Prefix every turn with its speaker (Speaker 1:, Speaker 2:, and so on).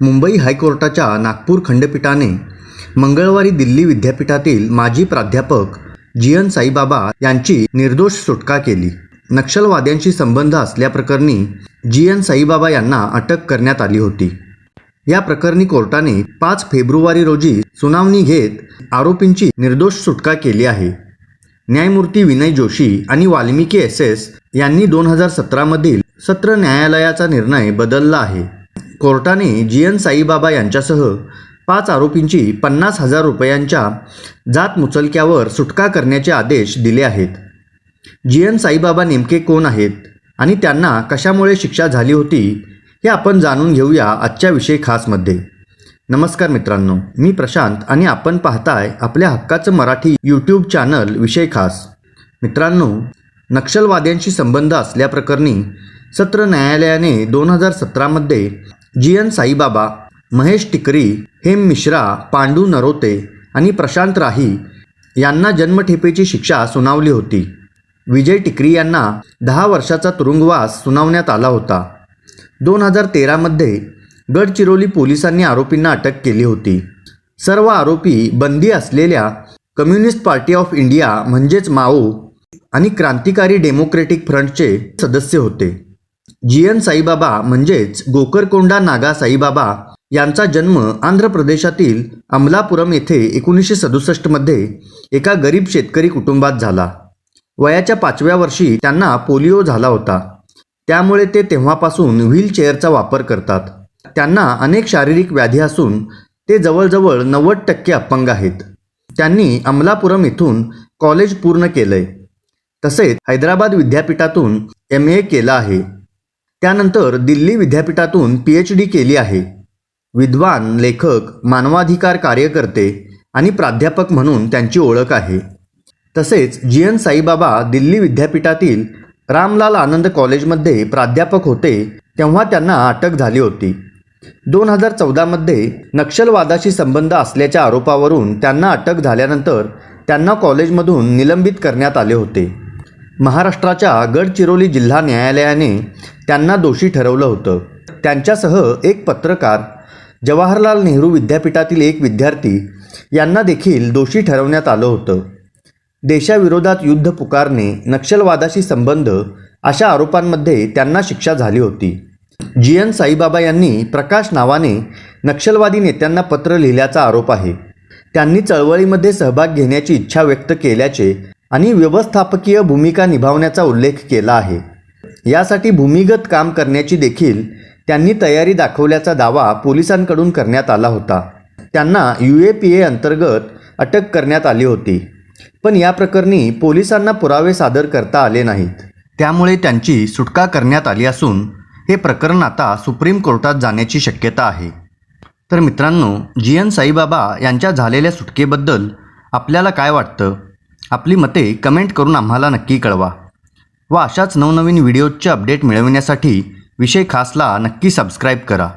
Speaker 1: मुंबई हायकोर्टाच्या नागपूर खंडपीठाने मंगळवारी दिल्ली विद्यापीठातील माजी प्राध्यापक जी एन साईबाबा यांची निर्दोष सुटका केली. नक्षलवाद्यांशी संबंध असल्याप्रकरणी जी एन साईबाबा यांना अटक करण्यात आली होती. या प्रकरणी कोर्टाने पाच फेब्रुवारी रोजी सुनावणी घेत आरोपींची निर्दोष सुटका केली आहे. न्यायमूर्ती विनय जोशी आणि वाल्मिकी एस एस यांनी दोन हजार सतरामधील सत्र न्यायालयाचा निर्णय बदलला आहे. कोर्टाने जी एन साईबाबा यांच्यासह पाच आरोपींची पन्नास हजार रुपयांच्या जात मुचलक्यावर सुटका करण्याचे आदेश दिले आहेत. जी एन साईबाबा नेमके कोण आहेत आणि त्यांना कशामुळे शिक्षा झाली होती हे आपण जाणून घेऊया आजच्या विषय खासमध्ये. नमस्कार मित्रांनो मी प्रशांत आणि आपण पाहताय आपल्या हक्काचं मराठी यूट्यूब चॅनल विषय खास. मित्रांनो नक्षलवाद्यांशी संबंध असल्याप्रकरणी सत्र न्यायालयाने दोन हजार सतरामध्ये जी एन साईबाबा महेश टिकरी हेम मिश्रा पांडू नरोते आणि प्रशांत राही यांना जन्मठेपेची शिक्षा सुनावली होती. विजय टिकरी यांना दहा वर्षाचा तुरुंगवास सुनावण्यात आला होता. दोन हजार तेरामध्ये गडचिरोली पोलिसांनी आरोपींना अटक केली होती. सर्व आरोपी बंदी असलेल्या कम्युनिस्ट पार्टी ऑफ इंडिया म्हणजेच माओ आणि क्रांतिकारी डेमोक्रेटिक फ्रंटचे सदस्य होते. जी एन साईबाबा म्हणजेच गोकरकोंडा नागा साईबाबा यांचा जन्म आंध्र प्रदेशातील अमलापुरम येथे एकोणीसशे सदुसष्टमध्ये एका गरीब शेतकरी कुटुंबात झाला. वयाच्या पाचव्या वर्षी त्यांना पोलिओ झाला होता. त्यामुळे ते तेव्हापासून व्हीलचेअरचा वापर करतात. त्यांना अनेक शारीरिक व्याधी असून ते जवळजवळ नव्वद टक्के अपंग आहेत. त्यांनी अमलापुरम येथून कॉलेज पूर्ण केलंय. तसेच हैदराबाद विद्यापीठातून एम ए केलं आहे. त्यानंतर दिल्ली विद्यापीठातून पी एच डी केली आहे. विद्वान लेखक मानवाधिकार कार्यकर्ते आणि प्राध्यापक म्हणून त्यांची ओळख आहे. तसेच जी एन साईबाबा दिल्ली विद्यापीठातील रामलाल आनंद कॉलेजमध्ये प्राध्यापक होते तेव्हा त्यांना अटक झाली होती. दोन हजार चौदामध्ये नक्षलवादाशी संबंध असल्याच्या आरोपावरून त्यांना अटक झाल्यानंतर त्यांना कॉलेजमधून निलंबित करण्यात आले होते. महाराष्ट्राच्या गडचिरोली जिल्हा न्यायालयाने त्यांना दोषी ठरवलं होतं. त्यांच्यासह एक पत्रकार जवाहरलाल नेहरू विद्यापीठातील एक विद्यार्थी यांना देखील दोषी ठरवण्यात आलं होतं. देशाविरोधात युद्ध पुकारणे नक्षलवादाशी संबंध अशा आरोपांमध्ये त्यांना शिक्षा झाली होती. जी. एन. साईबाबा यांनी प्रकाश नावाने नक्षलवादी नेत्यांना पत्र लिहिल्याचा आरोप आहे. त्यांनी चळवळीमध्ये सहभाग घेण्याची इच्छा व्यक्त केल्याचे आणि व्यवस्थापकीय भूमिका निभावण्याचा उल्लेख केला आहे. यासाठी भूमिगत काम करण्याची देखील त्यांनी तयारी दाखवल्याचा दावा पोलिसांकडून करण्यात आला होता. त्यांना यू ए पी ए अंतर्गत अटक करण्यात आली होती. पण या प्रकरणी पोलिसांना पुरावे सादर करता आले नाहीत. त्यामुळे त्यांची सुटका करण्यात आली असून हे प्रकरण आता सुप्रीम कोर्टात जाण्याची शक्यता आहे. तर मित्रांनो जी एन साईबाबा यांच्या झालेल्या सुटकेबद्दल आपल्याला काय वाटतं? आपली मते कमेंट करून आम्हाला नक्की कळवा. व अशाच नवनवीन व्हिडिओजचे अपडेट मिळविण्यासाठी विषय खासला नक्की सबस्क्राईब करा.